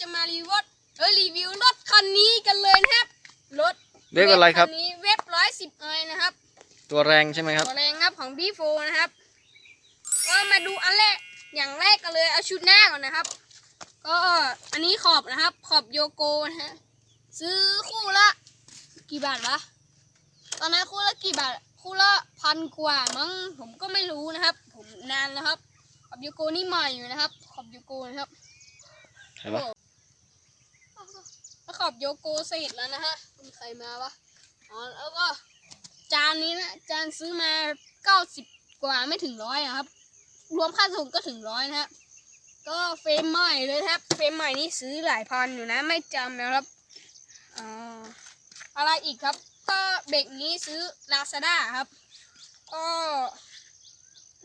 จะมารีวิวเออรีวิวรถคันนี้กันเลยนะครับรถเว็บอะไรครับนี้เว็บร้อยสิบเอ้ยนะครับ ตัวแรงใช่ไหมครับตัวแรงครับของ B4 นะครับ ก็มาดูอันแรกอย่างแรกกันเลยเอาชุดหน้าก่อนนะครับ ก็อันนี้ขอบนะครับ ขอบโยโกนะฮะซื้อคู่ละ กี่บาทวะตอนนั้นคู่ละกี่บาทคู่ละพันกว่ามั้งผมก็ไม่รู้นะครับ ผมนานแล้วครับขอบโยโกนี่ใหม่อยู่นะครับ ขอบโยโกนะครับใช่ปะ โยโกเสร็จแล้วนะฮะมีใครมาวะอ๋อแล้วก็จานนี้นะจานซื้อมาเก้าสิบกว่าไม่ถึงร้อยครับ รวมค่าส่งก็ถึงร้อยนะฮะก็เฟรมใหม่เลยครับ เฟรมใหม่นี่ซื้อหลายพันอยู่นะ ไม่จำนะครับอ่าอะไรอีกครับ ก็เบรกนี้ซื้อ Lazada ครับ ก็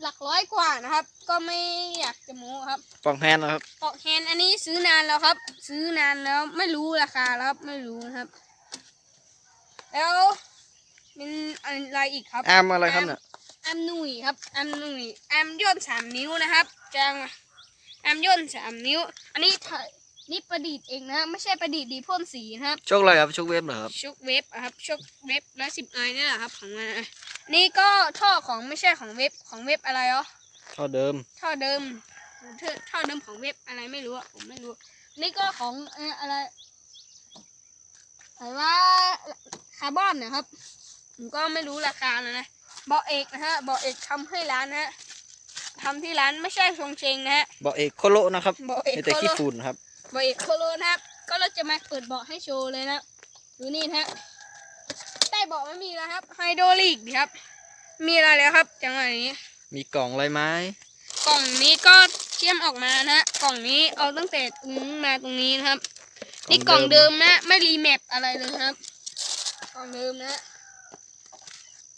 หลักร้อยกว่านะครับ ก็ไม่อยากจะโม้ครับปองแฮนด์นะครับปอกแฮนด์อันนี้ซื้อนานแล้วครับ ซื้อนานแล้วไม่รู้ราคาแล้วครับไม่รู้นะครับ แล้วเป็นอะไรอีกครับอาร์มอะไรครับเนี่ยแอมหนุ่ยครับแอมหนุ่ยแอมย่นสามนิ้วนะครับจังแอมย่นสามนิ้ว อันนี้ถ่าย นี่ประดิษฐ์เองนะไม่ใช่ประดิษฐ์ดีพ่นสีนะครับโชคอะไรครับโชคเว็บเหรอครับ ชุกเว็บอะครับชุกเว็บร้อยสิบไอนี่แหละครับของมันอะนี่ก็ท่อของไม่ใช่ของเว็บของเว็บอะไรอ๋อท่อเดิม ท่อเดิมเท่อท่อเดิมของเว็บอะไรไม่รู้อะผมไม่รู้ นี่ก็ของเอ่ออะไรอะไรว่าคาร์บอนนะครับ ผมก็ไม่รู้ราคาแล้วนะเบาะเอกนะฮะเบาะเอกทำให้ร้านนะฮะทำที่ร้านไม่ใช่ชงเชงนะฮะบอกเอกโคโลนะครับเบาะเอกมีแต่โคขี้โล ฝุ่นครับ เบาะเอกโคโลนะครับ ก็เราจะมาเปิดเบาะให้โชว์เลยนะดูนี่นะฮะใต้เบาะไม่มีแล้วครับ ไฮโดรลิกครับ มีอะไรแล้วครับ จังหวะนี้ มีกล่องอะไรไหมกล่องนี้ก็เชื่อมออกมานะฮะกล่องนี้เอาตั้งแต่ตรงนี้มาตรงนี้นะครับ นี่กล่องเดิมนะ ไม่รีแมปอะไรเลยนะครับ กล่องเดิมนะฮะ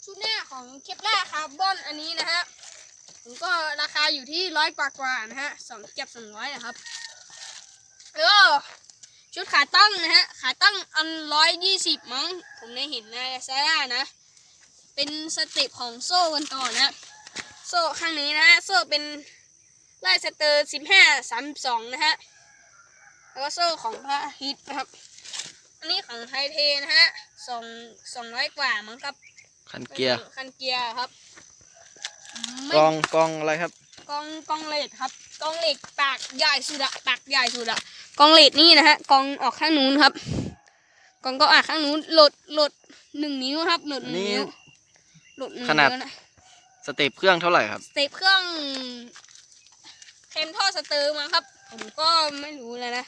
ชุดหน้าของเคปล่าคาร์บอนอันนี้นะฮะผมก็ราคาอยู่ที่ร้อยกว่ากว่าๆนะฮะสองเก็บสองร้อยนะครับ แล้วก็ชุดขาตั้งนะฮะ ขาตั้งอันร้อยยี่สิบมั้ง ผมได้เห็นในซาร่านะ เป็นสเต็ปของโซ่กันต่อนะ โซ่ข้างนี้นะฮะโซ่เป็นไล่สเตอร์สิบห้าสามสองนะฮะ แล้วก็โซ่ของพระฮิตนะครับ อันนี้ของไทเทนะฮะสองสองร้อยกว่ามั้งครับ คันเกียร์ คันเกียร์ครับไม่กล่องกล่องอะไรครับ กองกองเหล็กครับกองเหล็กปากใหญ่สุดอะปากใหญ่สุดอะกองเหล็กนี่นะฮะกองออกข้างนู้นครับกองก็ออกข้างนู้นหลดหลดหนึ่งนิ้วครับหลดหนึ่งนี่นิ้วหลดหนึ่งขนาดวนะสเต็ปเครื่องเท่าไหร่ครับ สเต็ปเครื่องเค็มท่อสเตอร์มาครับ ผมก็ไม่รู้เลยนะ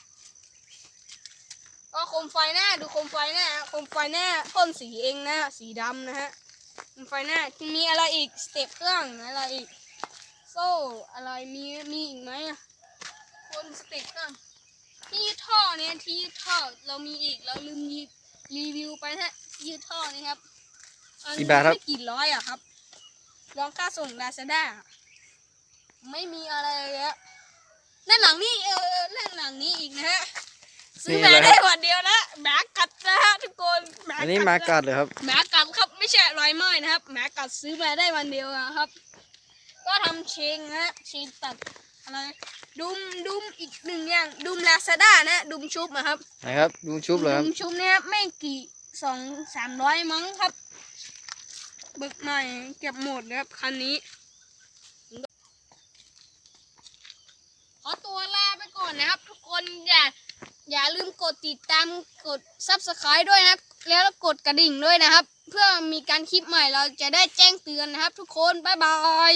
ก็โคมไฟหน้าดูโคมไฟหน้าโคมไฟหน้าพ่นสีเองนะสีดำนะฮะโคมไฟหน้ามีอะไรอีกสเต็ปเครื่องอะไรอีก โซ่อะไรมีมีอีกไหมอะคนสเต็ปเครื่องที่ยืดท่อเนี่ยที่ยืดท่อเรามีอีกเราลืมรีรีวิวไปนะฮะที่ยืดท่อนี่ครับอันกี่บาทครับ ไม่กี่ร้อยอะครับลองค่าส่งลาซาด้าไม่มีอะไรเลยอะด้านหลังนี่เออด้านหลังนี้อีกนะฮะซื้อมาได้วันเดียวนะหมากัดนะฮะทุกคนหมาอันนี้กัดมานะกัดเลยครับ หมากัดครับไม่ใช่รอยไหม้นะครับหมากัดซื้อมาได้วันเดียวอะครับ ก็ทำเชงนะฮะเชงตัดอะไรดุมดุมอีกหนึ่งอย่างดุมลาซาด้านะดุมชุบนะครับไหนครับดูชุบเลยครับดุมชุบเนี่ยไม่กี่สองสามร้อยมั้งครับบึกใหม่เก็บหมดนะครับคันนี้ขอตัวลาไปก่อนนะครับ ทุกคนอย่าอย่าลืมกดติดตามกด subscribe ด้วยนะแล้วกดกระดิ่งด้วยนะครับ เพื่อมีการคลิปใหม่เราจะได้แจ้งเตือนนะครับ ทุกคน บ๊ายบาย